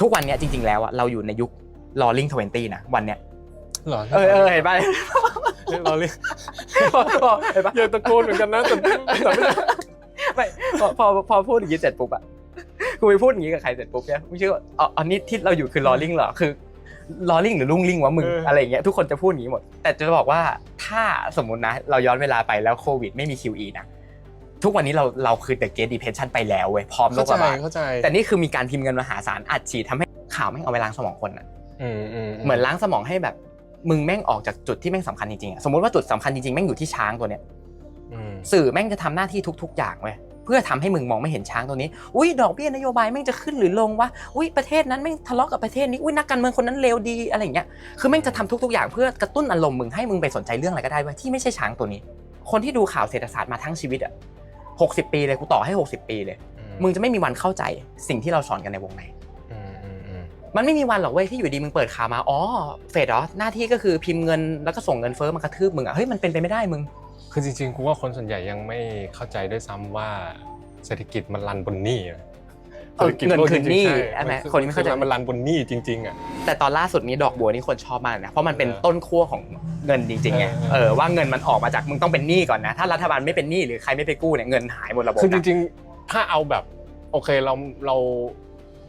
ทุกวันเนี้ยจริง ๆ แล้วอะเราอยู่ในยุค rolling 20นะวันเนี้ยเหรอเออเออเห็นป่ะเรียกเราเรียกพอพอเห็นป่ะอยากตะโกนเหมือนกันนะแต่แต่ไม่ได้ไม่พอพอพอพูดอย่างนี้เสร็จปุ๊บอะกูไปพูดอย่างนี้กับใครเสร็จปุ๊บเนี่ยไม่เชื่อว่าอ๋ออันนี้ที่เราอยู่คือ rolling เหรอคือ rolling หรือลุ่งลิงวะมึงอะไรอย่างเงี้ยทุกคนจะพูดอย่างนี้หมด แต่จะบอกว่าถ้าสมมุตินะ เราย้อนเวลาไปแล้วโควิดไม่มี QE นะ ทุกวันนี้เราเราคือ the great depression ไปแล้วเว้ยพร้อมโรเข้าคใจระบาดเข้าใจแต่นี่คือมีการพิมพ์เงินมหาศาลอัดฉีดทำให้ข่าวแม่งเอาไปล้างสมองคนอะอืมอืมเหมือนล้างสมองให้แบบมึงแม่งออกจากจุดที่แม่งสำคัญจริงๆอะสมมติว่าจุดสำคัญจริงๆแม่งอยู่ที่ช้างตัวเนี้ยอืมสื่อแม่งจะทำหน้าที่ทุก ๆ อย่างเว้ยเพื่อทำให้มึงมองไม่เห็นช้างตัวนี้อุ้ยดอกเบี้ยนโยบายแม่งจะขึ้นหรือลงวะอุ้ยประเทศนั้นแม่งทะเลาะกับประเทศนี้อุ้ยนักการเมืองคนนั้นเลวดีอะไรอย่างเงี้ย คือแม่งจะทำทุก ๆ อย่างเพื่อกระตุ้นอารมณ์มึงให้มึงไปสนใจเรื่องอะไรก็ได้เว้ยที่ไม่ใช่ช้างตัวนี้ คนที่ดูข่าวเศรษฐศาสตร์มาทั้งชีวิตอะ หกสิบปีเลยกูต่อให้ 60 ปีเลย มึงจะไม่มีวันเข้าใจสิ่งที่เราสอนกันในวงในอืมอืมอืมมันไม่มีวันหรอกเว้ยที่อยู่ดีมึงเปิดข่าวมาอ๋อเฟดเหรอหน้าที่ก็คือพิมพ์เงินแล้วก็ส่งเงินเฟ้อมากระทืบมึงอะเฮ้ยมันเป็นไปไม่ได้มึง คือจริงๆกูว่าคนส่วนใหญ่ยังไม่เข้าใจด้วยซ้ำว่าเศรษฐกิจมันรันบนหนี้อะ เออเงินคืนหนี้ใช่ใช่ไหมอคนที่ไม่เข้าใจอมันรันบนหนี้จริง ๆอะ แต่ตอนล่าสุดนี้ดอกบัวนี่คนชอบมากนะเพราะมันเป็นเออต้นขั้วของเงินจริงๆไงเออเออว่าเงินมันออกมาจากมึงต้องเป็นหนี้ก่อนนะ ถ้ารัฐบาลไม่เป็นหนี้หรือใครไม่ไปกู้เนี่ยเงินหายหมดระบบคือจนะริงๆ ถ้าเอาแบบโอเคเราเรา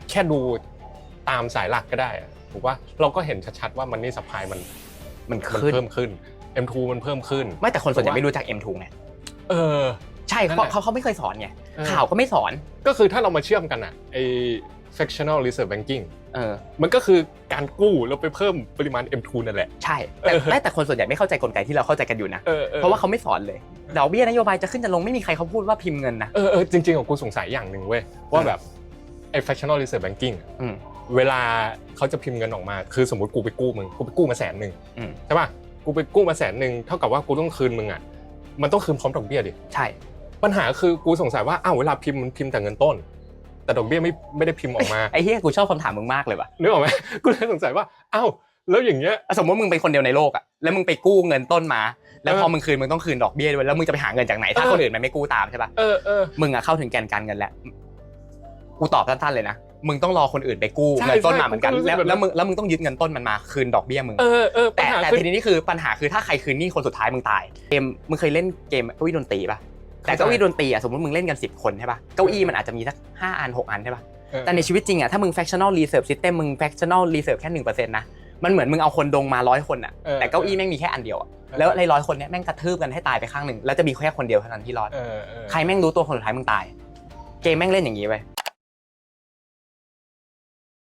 แค่ดูตามสายหลักก็ได้อะถูกว่าเราก็เห็นชัดๆว่ามันนี่สปายมันมันมันขึ้นเพิ่มขึ้น M2 มันเพิ่มขึ้น ไม่แต่คนส่วนใหญ่ไม่รู้จัก M2 ไงเออ ใช่นั่นเขาแหละเขาเขาไม่เคยสอนไงเออ ข่าวก็ไม่สอน ก็คือถ้าเรามาเชื่อมกันอะไอ้ fractional reserve banking เออ มันก็คือการกู้แล้วไปเพิ่มปริมาณ M2 นั่นแหละ ใช่แต่เออ แต่แต่คนส่วนใหญ่ไม่เข้าใจกลไกที่เราเข้าใจกันอยู่นะ เออออเพราะว่าเขาไม่สอนเลยดอกเบี้ยนโยบายจะขึ้นจะลงไม่มีใครเขาพูดว่าพิมพ์เงินนะ เออเออจริงๆของกูสงสัยอย่างหนึ่งเว้ย ว่าแบบไอ้ fractional reserve banking อะอืมเวลาเขาจะพิมพ์เงินออกมา คือสมมติกูไปกู้มึง กูไปกู้มาแสนหนึ่งอืม ใช่ป่ะ กูไปกู้มาแสนหนึ่งเท่ากับว่ากูต้องคืนมึงอะ มันต้องคืนพร้อมดอกเบี้ยดิ ใช่ ปัญหาคือกูสงสัยว่าอ้าวเวลาพิมพ์มันพิมพ์แต่เงินต้น แต่ดอกเบี้ยไม่ไม่ได้พิมพ์ออกมาไอ้เฮียกูชอบคำถามมึงมากเลยว่ะนึกออกไหมกูเลยสงสัยว่าอ้าวแล้วอย่างเงี้ยสมมติมึงเป็นคนเดียวในโลกอะแล้วมึงไปกู้เงินต้นมา แล้วเออพอมึงคืนมึงต้องคืนดอกเบี้ยด้วยแล้วมึงจะไปหาเงินจากไหนถ้าเออคนอื่นมันไม่กู้ตามใช่ปะเออเออมึงอะเข้าถึงแกนการเงินแล้วกูตอบสั้นๆเลยนะมึงต้องรอคนอื่นไปกู้ใช่เงินต้นมาเหมือนกันใช่กูก็รู้สึกแล้วแบบนั้นแล้วมึงแล้วมึงต้องยึดเงินต้นมันมาคืนดอกเบี้ยมึงเออเออปัญแต่หาแต่คือทีนี้คือปัญหาคือถ้าใครคืนหนี้คนสุดท้ายมึงตายเกมมึงเคยเล่นเกมเก้าอี้ดนตรีปะ แต่เข้าใจเก้าอี้ดนตรีอะสมมติมึงเล่นกัน 10 คนใช่ปะเก้าอี้มันอาจจะมีสักห้าอันหกอันใช่ปะเออแต่ในชีวิตจริงอะถ้ามึง fractional reserve system มึง fractional reserve แค่หนึ่งเปอร์เซ็นต์นะมันเหมือนมึงเอาคนดงมาร้อยคนอะเออแต่เก้าอี้แม่งมีแค่อันเดียวอะเออแล้วในร้อยคนเนี้ยแม่งกระทืบกันให้ตายไปข้างหนึ่งแล้วจะมีแค่คนเดียวเท่านั้นที่รอดเออเออใครแม่งรู้ตัวคนสุดท้ายมึงตาย เกมแม่งเล่นอย่างนี้ไป